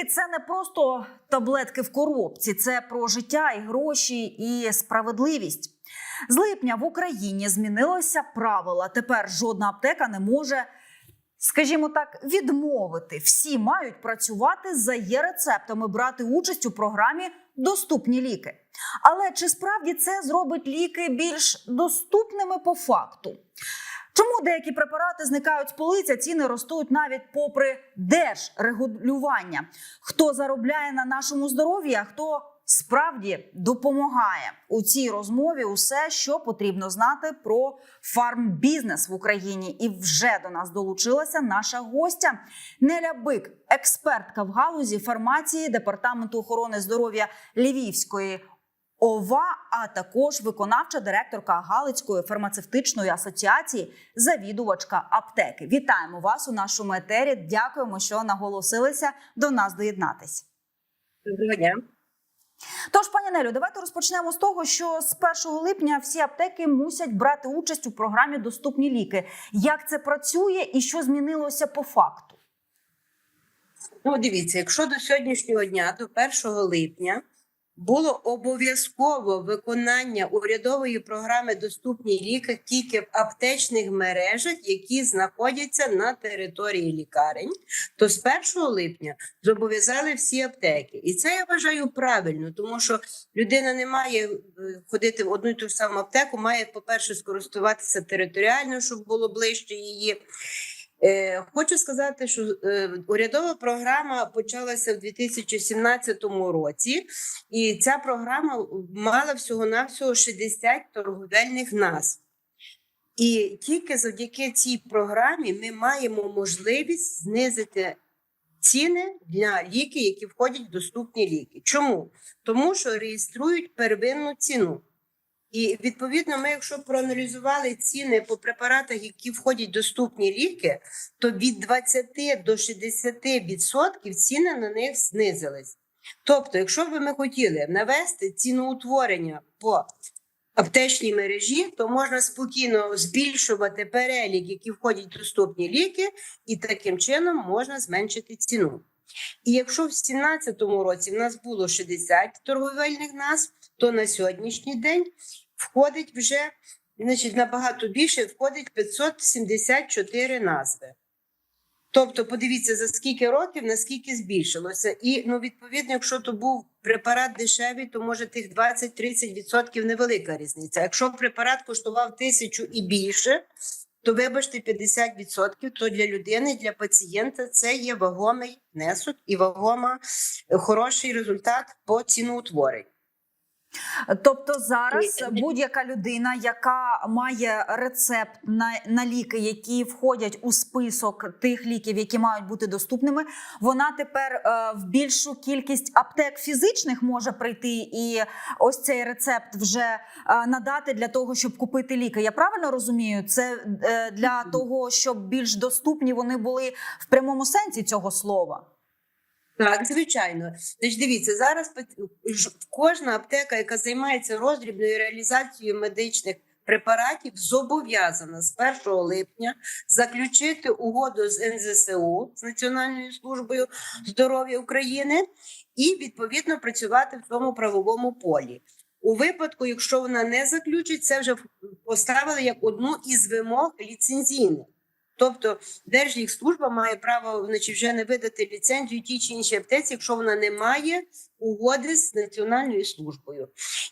Ліки це не просто таблетки в коробці, це про життя і гроші, і справедливість. З липня в Україні змінилося правила. Тепер жодна аптека не може, скажімо так, відмовити. Всі мають працювати за є рецептами, брати участь у програмі Доступні ліки. Але чи справді це зробить ліки більш доступними по факту? Чому деякі препарати зникають з полиць, а ціни ростуть навіть попри держрегулювання? Хто заробляє на нашому здоров'ї, а хто справді допомагає у цій розмові? Усе, що потрібно знати про фармбізнес в Україні, і вже до нас долучилася наша гостя Неля Бик, експертка в галузі фармації департаменту охорони здоров'я Львівської ОВА, а також виконавча директорка Галицької фармацевтичної асоціації, завідувачка аптеки. Вітаємо вас у нашому етері. Дякуємо, що наголосилися до нас доєднатись. Доброго дня. Тож, пані Нелю, давайте розпочнемо з того, що з 1 липня всі аптеки мусять брати участь у програмі Доступні ліки. Як це працює і що змінилося по факту? Ну, дивіться, якщо до сьогоднішнього дня, до 1 липня, було обов'язково виконання урядової програми Доступні ліки тільки в аптечних мережах, які знаходяться на території лікарень, то з 1 липня зобов'язали всі аптеки. І це я вважаю правильно, тому що людина не має е, ходити в одну і ту саму аптеку, має, по-перше, скористуватися територіально, щоб було ближче її. Е, Хочу сказати, що е, урядова програма почалася в 2017 році, і ця програма мала всього-навсього 60 торговельних назв. І тільки завдяки цій програмі ми маємо можливість знизити ціни для ліків, які входять в доступні ліки. Чому? Тому що реєструють первинну ціну. І відповідно, ми, якщо проаналізували ціни по препаратах, які входять в доступні ліки, то від 20 до 60% ціни на них знизились. Тобто, якщо б ми хотіли навести ціноутворення по аптечній мережі, то можна спокійно збільшувати перелік, які входять в доступні ліки, і таким чином можна зменшити ціну. І якщо в 2017 році в нас було 60 торговельних назв, то на сьогоднішній день входить вже значить, набагато більше, входить 574 назви. Тобто, подивіться, за скільки років, наскільки збільшилося. І ну, відповідно, якщо то був препарат дешевий, то може тих 20-30% невелика різниця. Якщо препарат коштував тисячу і більше, то вибачте 50%, то для людини, для пацієнта це є вагомий внесок і вагома е, хороший результат по ціноутворенню. Тобто зараз будь-яка людина, яка має рецепт на, на ліки, які входять у список тих ліків, які мають бути доступними, вона тепер е, в більшу кількість аптек фізичних може прийти і ось цей рецепт вже е, надати для того, щоб купити ліки. Я правильно розумію? Це е, для того, щоб більш доступні вони були в прямому сенсі цього слова. Так, звичайно. Значить, дивіться, зараз кожна аптека, яка займається роздрібною реалізацією медичних препаратів, зобов'язана з 1 липня заключити угоду з НЗСУ з Національною службою здоров'я України і відповідно працювати в цьому правовому полі. У випадку, якщо вона не заключить, це вже поставили як одну із вимог ліцензійних. Тобто Держлікслужба має право значить, вже не видати ліцензію тій чи іншій аптеці, якщо вона не має угоди з національною службою.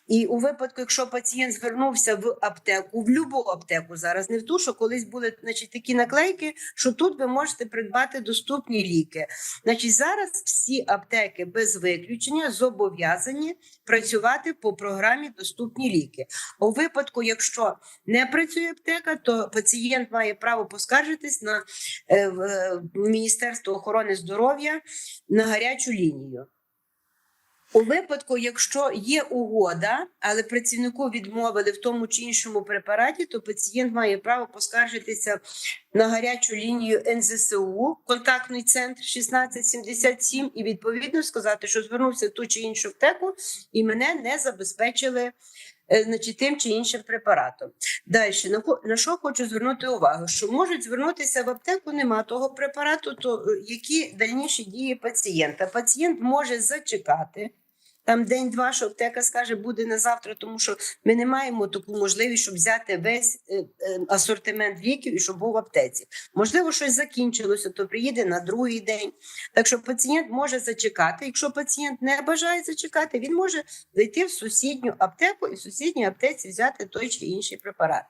І у випадку, якщо пацієнт звернувся в аптеку, в будь-яку аптеку зараз, не в ту, що колись були значить, такі наклейки, що тут ви можете придбати доступні ліки. Значить, зараз всі аптеки без виключення зобов'язані працювати по програмі Доступні ліки. У випадку, якщо не працює аптека, то пацієнт має право поскаржитись на е, в, е, Міністерство охорони здоров'я на гарячу лінію. У випадку, якщо є угода, але працівнику відмовили в тому чи іншому препараті, то пацієнт має право поскаржитися на гарячу лінію НЗСУ, контактний центр 1677, і відповідно сказати, що звернувся в ту чи іншу аптеку, і мене не забезпечили значить, тим чи іншим препаратом. Далі, на що хочу звернути увагу? Що можуть звернутися в аптеку, нема того препарату, то е, які дальніші дії пацієнта? Пацієнт може зачекати. Там день-два, що аптека скаже, буде на завтра, тому що ми не маємо таку можливість, щоб взяти весь е, е, асортимент ліків і щоб був в аптеці. Можливо, щось закінчилося, то приїде на другий день. Так що пацієнт може зачекати. Якщо пацієнт не бажає зачекати, він може зайти в сусідню аптеку і в сусідній аптеці взяти той чи інший препарат.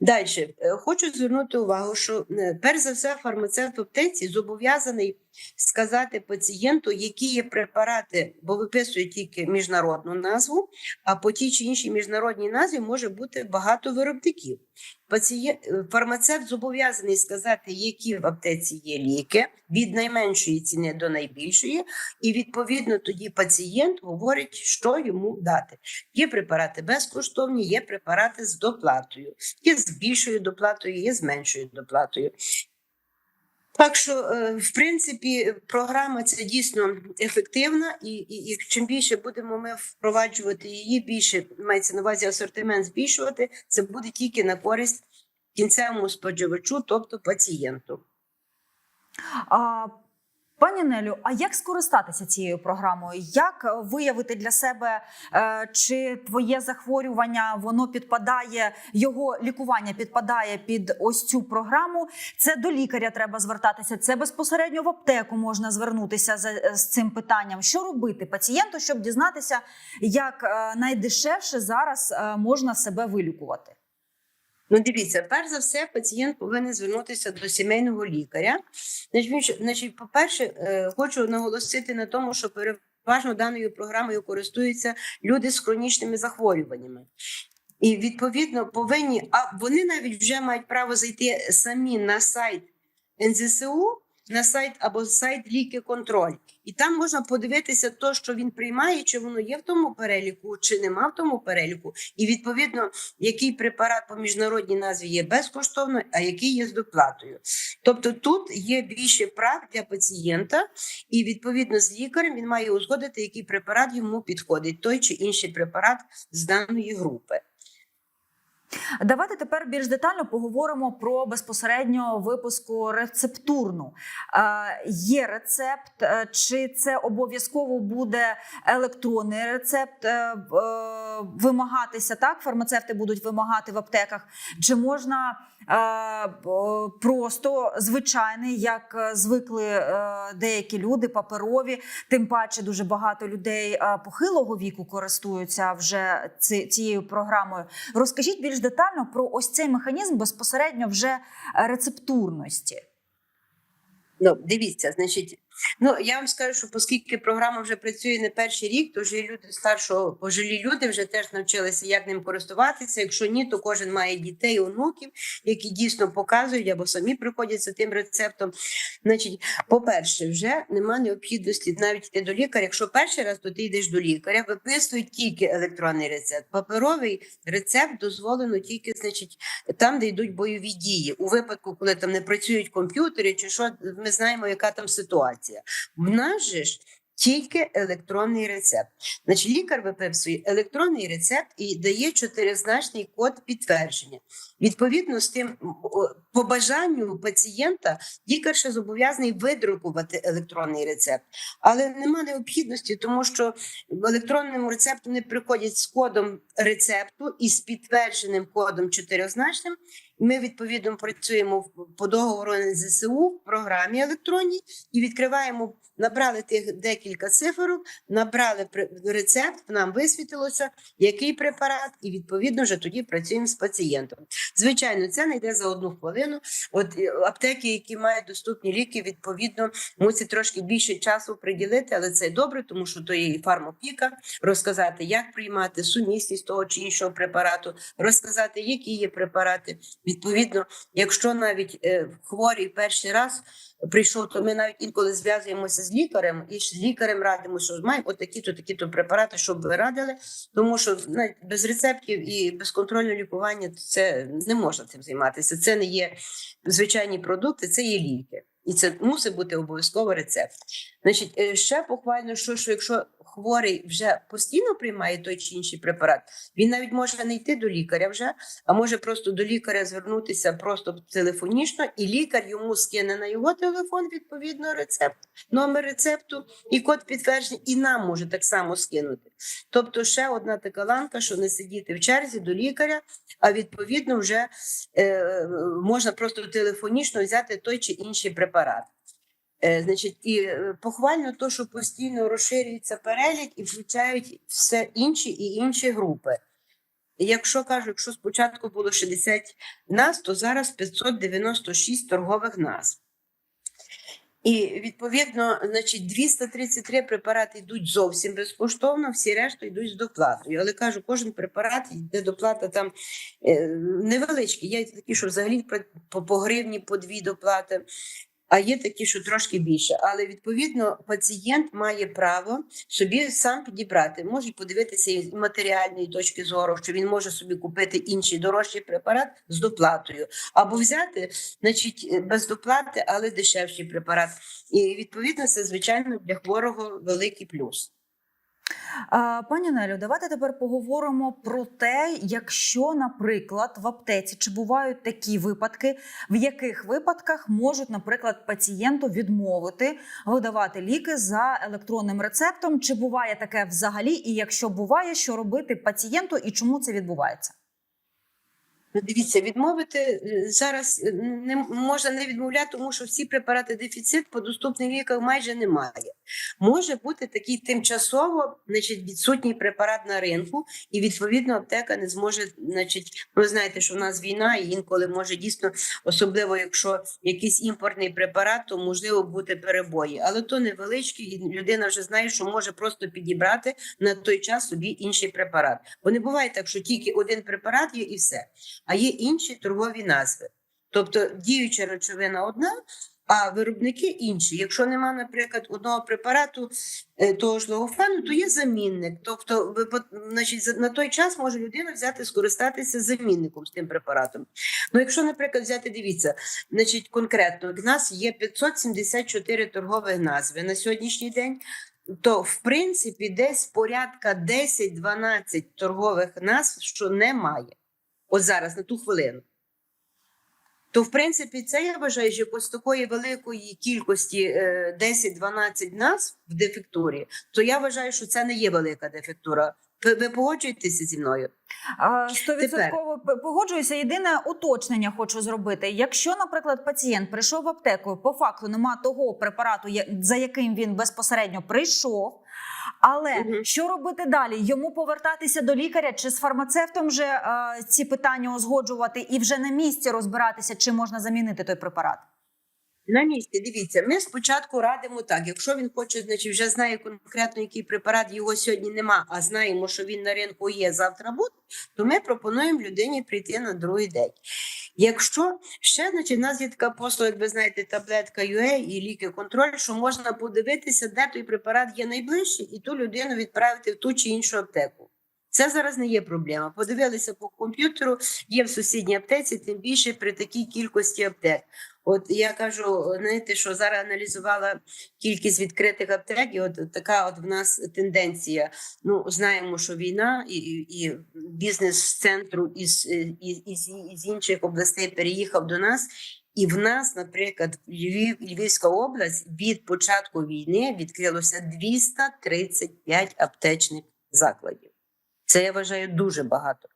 Далі хочу звернути увагу, що е, перш за все фармацевт в аптеці зобов'язаний сказати пацієнту, які є препарати, бо виписує тільки міжнародну назву, а по тій чи іншій міжнародній назві може бути багато виробників. Пацієнт, е, фармацевт зобов'язаний сказати, які в аптеці є ліки від найменшої ціни до найбільшої, і відповідно тоді пацієнт говорить, що йому дати. Є препарати безкоштовні, є препарати з доплатою, є з більшою доплатою, є з меншою доплатою. Так що, е, в принципі, програма ця дійсно ефективна, і, і, і чим більше будемо ми впроваджувати її, більше мається на увазі асортимент збільшувати, це буде тільки на користь кінцевому споживачу, тобто пацієнту. А, пані Нелю, а як скористатися цією програмою? Як виявити для себе, е, чи твоє захворювання воно підпадає, його лікування підпадає під ось цю програму? Це до лікаря треба звертатися, це безпосередньо в аптеку можна звернутися за, з цим питанням. Що робити пацієнту, щоб дізнатися, як е, найдешевше зараз е, можна себе вилікувати? Ну, дивіться, перш за все, пацієнт повинен звернутися до сімейного лікаря. Значить, значить, по-перше, е, хочу наголосити на тому, що переважно даною програмою користуються люди з хронічними захворюваннями. І відповідно повинні, а вони навіть вже мають право зайти самі на сайт НЗСУ, на сайт або сайт Ліки Контроль. І там можна подивитися то, що він приймає, чи воно є в тому переліку, чи нема в тому переліку. І відповідно, який препарат по міжнародній назві є безкоштовно, а який є з доплатою. Тобто тут є більше прав для пацієнта, і відповідно з лікарем він має узгодити, який препарат йому підходить, той чи інший препарат з даної групи. Давайте тепер більш детально поговоримо про безпосередньо випуску рецептурну. Е, є рецепт, е, чи це обов'язково буде електронний рецепт е, е, вимагатися? Так, фармацевти будуть вимагати в аптеках, чи можна е, просто звичайний, як е, звикли деякі люди, паперові, тим паче дуже багато людей похилого віку користуються вже ці- цією програмою. Розкажіть більш детально про ось цей механізм безпосередньо вже е, рецептурності. Ну, дивіться, значить, ну я вам скажу, що оскільки програма вже працює не перший рік, то вже люди старшого пожилі люди вже теж навчилися, як ним користуватися. Якщо ні, то кожен має дітей, онуків, які дійсно показують або самі приходять за тим рецептом. Значить, по-перше, вже нема необхідності навіть йти до лікаря. Якщо перший раз, то ти йдеш до лікаря, виписують тільки електронний рецепт. Паперовий рецепт дозволено тільки, значить, там, де йдуть бойові дії. У випадку, коли там не працюють комп'ютери, чи що ми знаємо, яка там ситуація. В нас же ж тільки електронний рецепт. Значить, лікар виписує електронний рецепт і дає чотиризначний код підтвердження. Відповідно з тим, по бажанню пацієнта, лікар ще зобов'язаний видрукувати електронний рецепт, але нема необхідності, тому що в електронному рецепту не приходять з кодом рецепту і з підтвердженим кодом чотиризначним. Ми відповідно працюємо по договору НЗСУ в програмі електронній і відкриваємо. Набрали тих декілька цифрок, набрали рецепт, нам висвітилося, який препарат, і відповідно вже тоді працюємо з пацієнтом. Звичайно, це не йде за одну хвилину. От е, аптеки, які мають доступні ліки, відповідно мусять трошки більше часу приділити, але це добре, тому що то є і фармопіка, розказати, як приймати сумісність того чи іншого препарату, розказати, які є препарати. Відповідно, якщо навіть е, хворі перший раз прийшов, то ми навіть інколи зв'язуємося з лікарем і з лікарем радимо, що маємо отакі-то такі-то препарати, щоб ви радили, тому що навіть без рецептів і безконтрольне лікування це не можна цим займатися. Це не є звичайні продукти, це є ліки. І це мусить бути обов'язково рецепт. Значить, е, ще похвально, що, що якщо хворий вже постійно приймає той чи інший препарат, він навіть може не йти до лікаря вже, а може просто до лікаря звернутися просто телефонічно, і лікар йому скине на його телефон відповідно рецепт, номер рецепту і код підтвердження, і нам може так само скинути. Тобто, ще одна така ланка, що не сидіти в черзі до лікаря, а відповідно вже е, можна просто телефонічно взяти той чи інший препарат. Е, значить, і е, похвально то, що постійно розширюється перелік і включають все інші і інші групи. Якщо кажуть, якщо спочатку було 60 назв, то зараз 596 торгових назв. І відповідно, значить, 233 препарати йдуть зовсім безкоштовно, всі решта йдуть з доплатою. Але кажу, кожен препарат йде доплата там е, невеличкі. Є такі, що взагалі по, по гривні по дві доплати. А є такі, що трошки більше. Але відповідно пацієнт має право собі сам підібрати. Може подивитися із матеріальної точки зору, що він може собі купити інший дорожчий препарат з доплатою, або взяти, значить, е, без доплати, але дешевший препарат. І відповідно це звичайно для хворого великий плюс. Пані Нелю, давайте тепер поговоримо про те, якщо, наприклад, в аптеці чи бувають такі випадки, в яких випадках можуть, наприклад, пацієнту відмовити видавати ліки за електронним рецептом, чи буває таке взагалі, і якщо буває, що робити пацієнту і чому це відбувається? Ну, Дивіться, відмовити е, зараз е, не можна не відмовляти, тому що всі препарати дефіцит по доступних ліках майже немає. Може бути такий тимчасово, значить, відсутній препарат на ринку, і відповідно аптека не зможе, значить, ви знаєте, що в нас війна, і інколи може дійсно, особливо якщо якийсь імпортний препарат, то можливо бути перебої. Але то невеличкі, і людина вже знає, що може просто підібрати на той час собі інший препарат. Бо не буває так, що тільки один препарат є і все а є інші торгові назви. Тобто діюча речовина одна, а виробники інші. Якщо нема, наприклад, одного препарату е, того ж логофену, то є замінник. Тобто, значить, на той час може людина взяти скористатися замінником з тим препаратом. Ну, якщо, наприклад, взяти, дивіться, значить, конкретно в нас є 574 торгові назви на сьогоднішній день. То, в принципі, десь порядка 10-12 торгових назв, що немає от зараз, на ту хвилину. То, в принципі, це я вважаю, що з такої великої кількості е, 10-12 назв в дефектурі, то я вважаю, що це не є велика дефектура. Ви, погоджуєтеся зі мною? Стовідсотково погоджуюся. Єдине уточнення хочу зробити. Якщо, наприклад, пацієнт прийшов в аптеку, по факту нема того препарату, за яким він безпосередньо прийшов. Але угу. що робити далі? Йому повертатися до лікаря чи з фармацевтом вже е, ці питання узгоджувати і вже на місці розбиратися, чи можна замінити той препарат? На місці, дивіться, ми спочатку радимо так. Якщо він хоче, значить вже знає конкретно, який препарат його сьогодні нема, а знаємо, що він на ринку є завтра буде, то ми пропонуємо людині прийти на другий день. Якщо ще, значить, в нас є така послуга, як ви знаєте, таблетка UA і ліки контроль, що можна подивитися, де той препарат є найближчий, і ту людину відправити в ту чи іншу аптеку. Це зараз не є проблема. Подивилися по комп'ютеру, є в сусідній аптеці, тим більше при такій кількості аптек. От я кажу, знаєте, що зараз аналізувала кількість відкритих аптек, і от така от в нас тенденція. Ну, знаємо, що війна і, і, і бізнес з центру із, із, із, із інших областей переїхав до нас. І в нас, наприклад, Львів, Львівська область від початку війни відкрилося 235 аптечних закладів. Це я вважаю дуже багато.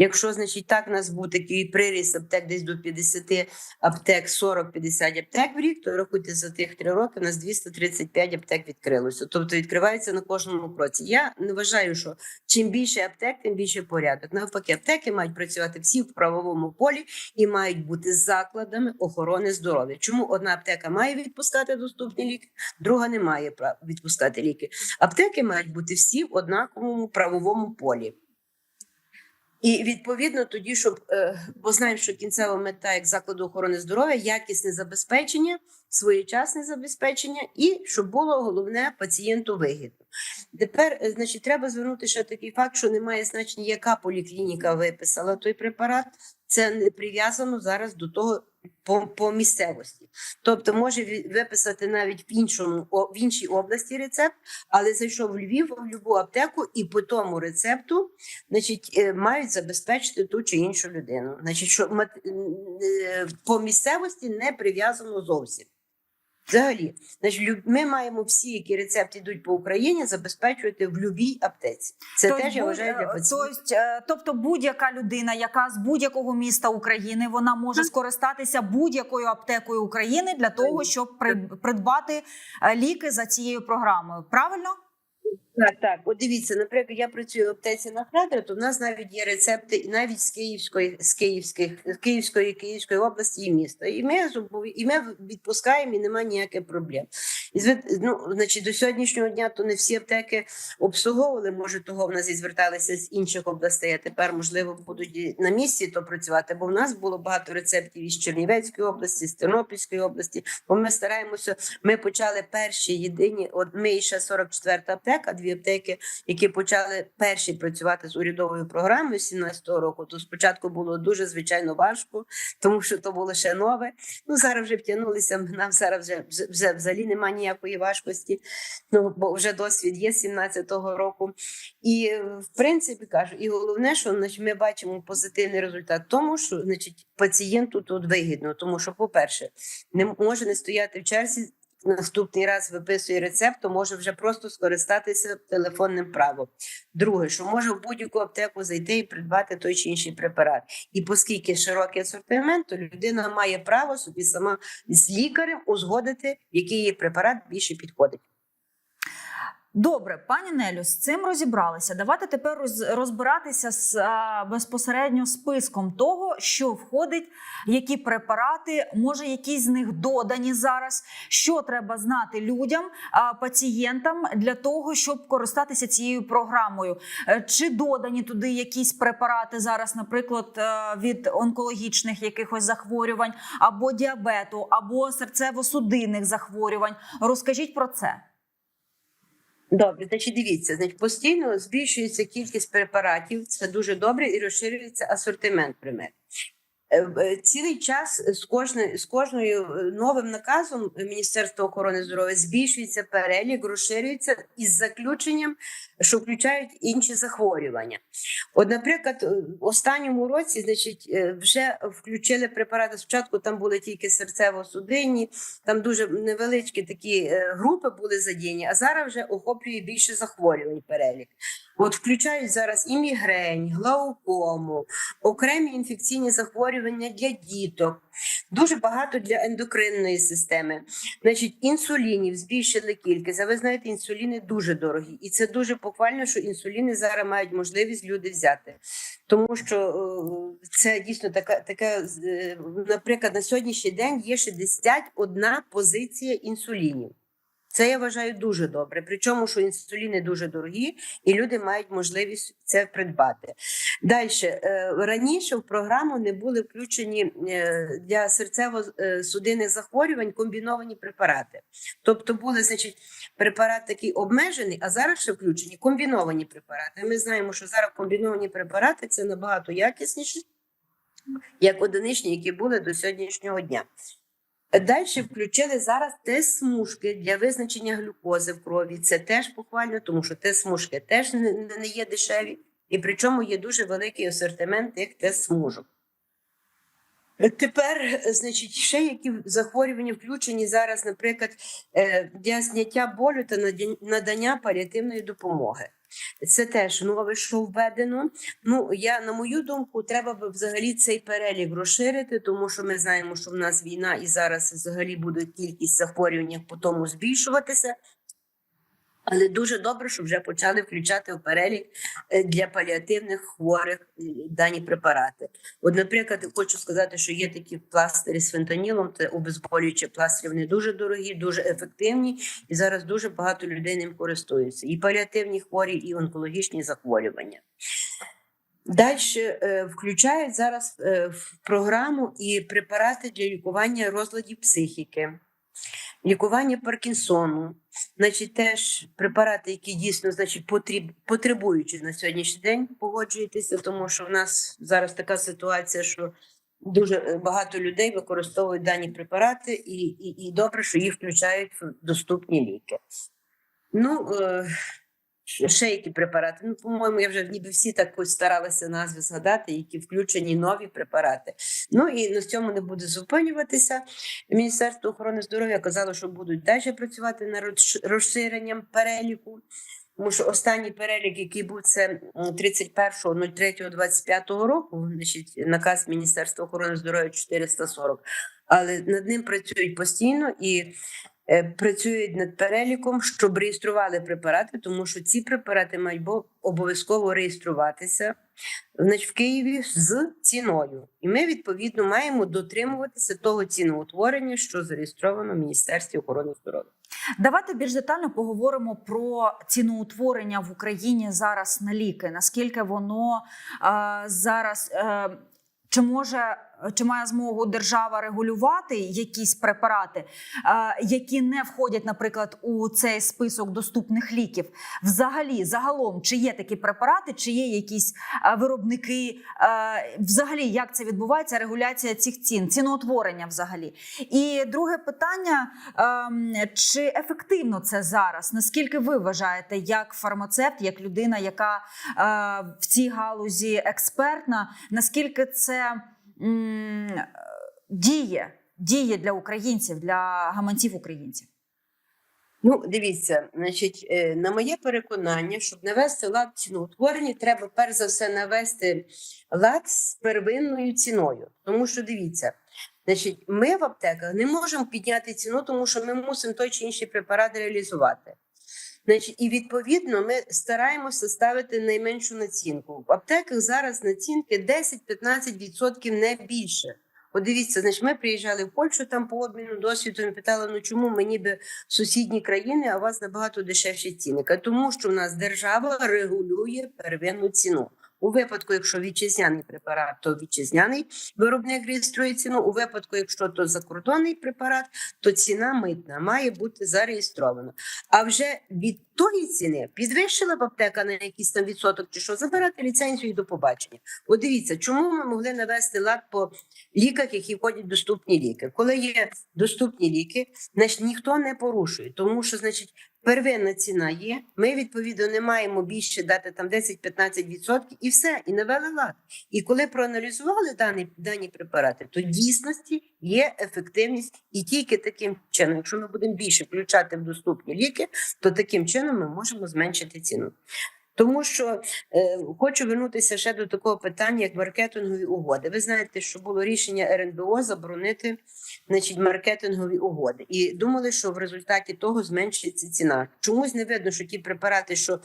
Якщо, значить, так у нас був такий приріст аптек десь до 50 аптек, 40-50 аптек в рік, то рахуйте за тих три роки, у нас 235 аптек відкрилося. Тобто відкривається на кожному кроці. Я не вважаю, що чим більше аптек, тим більше порядок. Навпаки, аптеки мають працювати всі в правовому полі і мають бути закладами охорони здоров'я. Чому одна аптека має відпускати доступні ліки, друга не має відпускати ліки? Аптеки мають бути всі в однаковому правовому полі. І відповідно тоді, щоб е, бо знаємо, що кінцева мета як закладу охорони здоров'я, якісне забезпечення, своєчасне забезпечення, і щоб було головне пацієнту вигідно. Тепер, е, значить, треба звернути ще такий факт, що немає значення, яка поліклініка виписала той препарат. Це не прив'язано зараз до того, по, по місцевості. Тобто може виписати навіть в іншому в іншій області рецепт, але зайшов в Львів в будь-яку аптеку, і по тому рецепту значить, е, мають забезпечити ту чи іншу людину. Значить, що е, по місцевості не прив'язано зовсім. Взагалі, значить, ми маємо всі, які рецепти йдуть по Україні, забезпечувати в будь-якій аптеці. Це Тобто теж я вважаю для е, пацієнтів. Тобто, е, тобто будь-яка людина, яка з будь-якого міста України, вона може скористатися будь-якою аптекою України для того, щоб при- придбати е, ліки за цією програмою. Правильно? Так, так. От дивіться, наприклад, я працюю в аптеці на Храдер, то в нас навіть є рецепти і навіть з Київської, з Київських, з Київської, Київської області і міста. І ми, і ми відпускаємо, і немає ніяких проблем. І ну, значить, до сьогоднішнього дня то не всі аптеки обслуговували. Може, того в нас і зверталися з інших областей, а тепер, можливо, будуть на місці то працювати. Бо в нас було багато рецептів із Чернівецької області, з Тернопільської області. Бо ми стараємося. Ми почали перші єдині. От ми ще 44 аптека, дві аптеки, які почали перші працювати з урядовою програмою з 17-го року. То спочатку було дуже звичайно важко, тому що то було ще нове. Ну зараз вже втягнулися. Нам зараз вже, вже, вже взагалі немає ніякої важкості. Ну бо вже досвід є 17-го року. І в принципі кажу, і головне, що значить, ми бачимо позитивний результат, тому що значить пацієнту тут вигідно, тому що, по-перше, не може не стояти в черзі. Наступний раз виписує рецепт, то може вже просто скористатися телефонним правом. Друге, що може в будь-яку аптеку зайти і придбати той чи інший препарат. І оскільки широкий асортимент, то людина має право собі сама з лікарем узгодити, який її препарат більше підходить. Добре, пані Нелю, з цим розібралися. Давайте тепер розбиратися з а, безпосередньо списком того, що входить, які препарати, може, якісь з них додані зараз. Що треба знати людям, а, пацієнтам для того, щоб користатися цією програмою? Е, Чи додані туди якісь препарати зараз, наприклад, е, від онкологічних якихось захворювань, або діабету, або серцево-судинних захворювань? Розкажіть про це. Добре, значить, дивіться, значить, постійно збільшується кількість препаратів, це дуже добре, і розширюється асортимент примет. Е, е, Цілий час з кожною з кожною е, новим наказом Міністерства охорони здоров'я збільшується перелік, розширюється із заключенням, що включають інші захворювання. От, наприклад, е, в останньому році, значить, е, вже включили препарати. Спочатку там були тільки серцево-судинні, там дуже невеличкі такі е, групи були задіяні, а зараз вже охоплює більше захворювань перелік. От включають зараз і мігрень, глаукому, окремі інфекційні захворювання для діток, дуже багато для ендокринної системи. Значить, інсулінів збільшили кількість. А ви знаєте, інсуліни дуже дорогі, і це дуже похвально, що інсуліни зараз мають можливість люди взяти, тому що е, це дійсно така, така е, наприклад, на сьогоднішній день є 61 позиція інсулінів. Це я вважаю дуже добре. Причому, що інсуліни дуже дорогі, і люди мають можливість це придбати. Далі раніше в програму не були включені е, для серцево-судинних захворювань комбіновані препарати. Тобто були, значить, препарат такий обмежений, а зараз ще включені комбіновані препарати. Ми знаємо, що зараз комбіновані препарати це набагато якісніші, як одиничні, які були до сьогоднішнього дня. Далі включили зараз тест-смужки для визначення глюкози в крові. Це теж похвально, тому що тест-смужки теж не, є дешеві, і причому є дуже великий асортимент тих тест-смужок. Тепер, значить, ще які захворювання включені зараз, наприклад, е, для зняття болю та надання паліативної допомоги. Це теж нове, що введено. Ну я на мою думку, треба би взагалі цей перелік розширити, тому що ми знаємо, що в нас війна і зараз взагалі буде кількість захворювань по тому збільшуватися. Але дуже добре, що вже почали включати в перелік е, для паліативних хворих е, дані препарати. От, наприклад, хочу сказати, що є такі пластирі з фентанілом, це обезболюючі пластирі, вони дуже дорогі, дуже ефективні, і зараз дуже багато людей ним користуються. І паліативні хворі, і онкологічні захворювання. Далі е, включають зараз в програму і препарати для лікування розладів психіки, лікування Паркінсону. Значить, теж препарати, які дійсно значить, потріб, потребуючі на сьогоднішній день, погоджуєтеся, тому що в нас зараз така ситуація, що дуже е, багато людей використовують дані препарати, і, і, і добре, що їх включають в доступні ліки. Ну, е, ще які препарати? Ну, по-моєму, я вже ніби всі так ось старалася назви згадати, які включені нові препарати. Ну і на цьому не буде зупинюватися. Міністерство охорони здоров'я казало, що будуть далі працювати над розширенням переліку. Тому що останній перелік, який був це м, 31.03.25 року, значить, наказ Міністерства охорони здоров'я 440, але над ним працюють постійно і працюють над переліком, щоб реєстрували препарати, тому що ці препарати мають обов'язково реєструватися в Києві з ціною. І ми, відповідно, маємо дотримуватися того ціноутворення, що зареєстровано в Міністерстві охорони здоров'я. Давайте більш детально поговоримо про ціноутворення в Україні зараз на ліки. Наскільки воно е, зараз е, чи може чи має змогу держава регулювати якісь препарати, е, які не входять, наприклад, у цей список доступних ліків? Взагалі, загалом, чи є такі препарати, чи є якісь е, виробники? Е, взагалі, як це відбувається? Регуляція цих цін, ціноутворення взагалі. І друге питання: ем, чи ефективно це зараз? Наскільки ви вважаєте, як фармацевт, як людина, яка в цій галузі експертна, наскільки це діє, діє для українців, для гаманців українців? Ну, дивіться, значить, е, на моє переконання, щоб навести лад в ціноутворенні, треба перш за все навести лад з первинною ціною. Тому що дивіться, значить, ми в аптеках не можемо підняти ціну, тому що ми мусимо той чи інший препарат реалізувати. Значить, і відповідно ми стараємося ставити найменшу націнку. В аптеках зараз націнки 10-15% не більше. От дивіться, значить, ми приїжджали в Польщу там по обміну досвідом питали, ну чому ми ніби сусідні країни, а у вас набагато дешевші ціни. Тому що в нас держава регулює первинну ціну. У випадку, якщо вітчизняний препарат, то вітчизняний виробник реєструє ціну. У випадку, якщо то закордонний препарат, то ціна митна має бути зареєстрована. А вже від тої ціни підвищила б аптека на якийсь там відсоток чи що, забирати ліцензію і до побачення. От дивіться, чому ми могли навести лад по ліках, які входять в доступні ліки. Коли є доступні ліки, значить ніхто не порушує, тому що, значить, первинна ціна є. Ми відповідно не маємо більше дати там 10-15% і все, і навели лад. І коли проаналізували дані, дані препарати, то дійсності є ефективність, і тільки таким чином, якщо ми будемо більше включати в доступні ліки, то таким чином ми можемо зменшити ціну. Тому що е, хочу вернутися ще до такого питання, як маркетингові угоди. Ви знаєте, що було рішення РНБО заборонити значить, маркетингові угоди, і думали, що в результаті того зменшиться ціна. Чомусь не видно, що ті препарати, що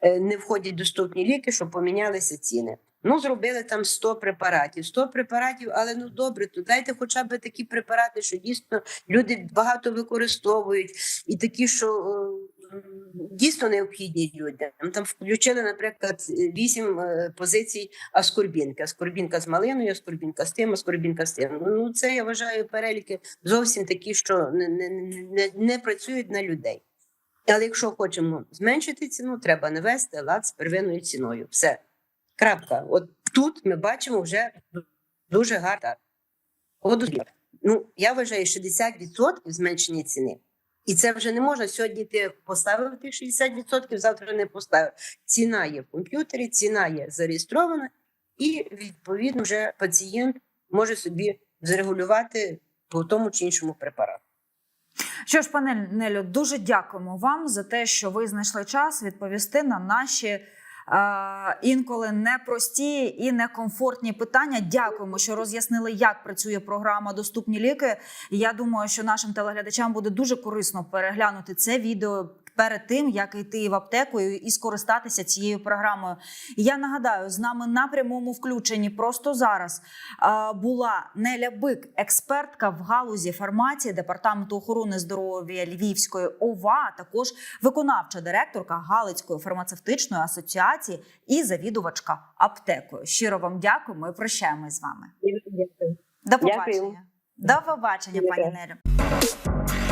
е, не входять в доступні ліки, що помінялися ціни. Ну, зробили там 100 препаратів. 100 препаратів, але ну добре, то дайте хоча б такі препарати, що дійсно люди багато використовують, і такі, що е, дійсно необхідні людям. Там включили, наприклад, вісім е, позицій аскорбінки. Аскорбінка з малиною, аскорбінка з тим, аскорбінка з тим. Ну це я вважаю переліки зовсім такі, що не, не, не, не працюють на людей. Але якщо хочемо зменшити ціну, треба навести лад з первинною ціною. Все. Крапка. От тут ми бачимо вже дуже гарно. Ну, я вважаю 60% зменшення ціни. І це вже не можна сьогодні ти поставив тих 60%, завтра не поставив. Ціна є в комп'ютері, ціна є зареєстрована, і відповідно вже пацієнт може собі зрегулювати по тому чи іншому препарату. Що ж, пане Нелю, дуже дякуємо вам за те, що ви знайшли час відповісти на наші інколи непрості і некомфортні питання. Дякуємо, що роз'яснили, як працює програма Доступні ліки. Я думаю, що нашим телеглядачам буде дуже корисно переглянути це відео. Перед тим як йти в аптеку і скористатися цією програмою, я нагадаю, з нами на прямому включенні просто зараз е, була Неля Бик, експертка в галузі фармації департаменту охорони здоров'я Львівської ОВА, а також виконавча директорка Галицької фармацевтичної асоціації і завідувачка аптекою. Щиро вам дякуємо і прощаємось з вами. Дякую. До Дякую. побачення. До побачення, пані Дякую. Нелю.